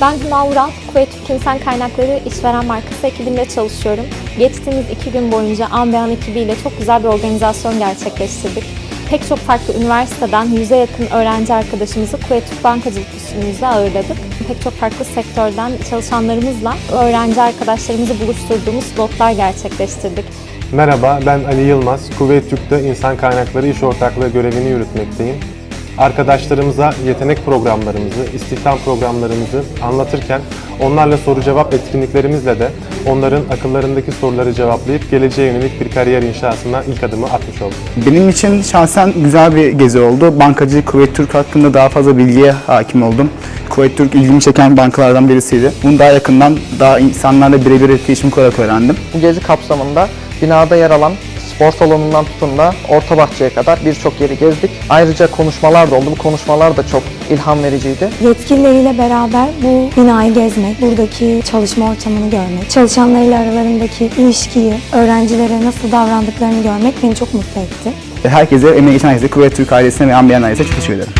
Ben Hüma Ural, Türk İnsan Kaynakları İşveren Markası ekibinde çalışıyorum. Geçtiğimiz iki gün boyunca Ambeyan ekibiyle çok güzel bir organizasyon gerçekleştirdik. Pek çok farklı üniversiteden yüze yakın öğrenci arkadaşımızı Türk Bankacılık üstümüzde ağırladık. Pek çok farklı sektörden çalışanlarımızla öğrenci arkadaşlarımızı buluşturduğumuz slotlar gerçekleştirdik. Merhaba, ben Ali Yılmaz. Kuveyt Türk'te İnsan Kaynakları İş Ortaklığı görevini yürütmekteyim. Arkadaşlarımıza yetenek programlarımızı, istihdam programlarımızı anlatırken onlarla soru cevap etkinliklerimizle de onların akıllarındaki soruları cevaplayıp geleceğe yönelik bir kariyer inşasına ilk adımı atmış olduk. Benim için şahsen güzel bir gezi oldu. Bankacılık Kuveyt Türk hakkında daha fazla bilgiye hakim oldum. Kuveyt Türk ilgimi çeken bankalardan birisiydi. Bunu daha yakından, daha insanlarla birebir etkileşim kurarak öğrendim. Bu gezi kapsamında binada yer alan spor salonundan tutun da orta bahçeye kadar birçok yeri gezdik. Ayrıca konuşmalar da oldu. Bu konuşmalar da çok ilham vericiydi. Yetkilileriyle beraber bu binayı gezmek, buradaki çalışma ortamını görmek, çalışanlarıyla aralarındaki ilişkiyi, öğrencilere nasıl davrandıklarını görmek beni çok mutlu etti. Herkese, emeği geçen herkese Kuveyt Türk ailesine ve Ambiyan ailesine çok teşekkür ederim.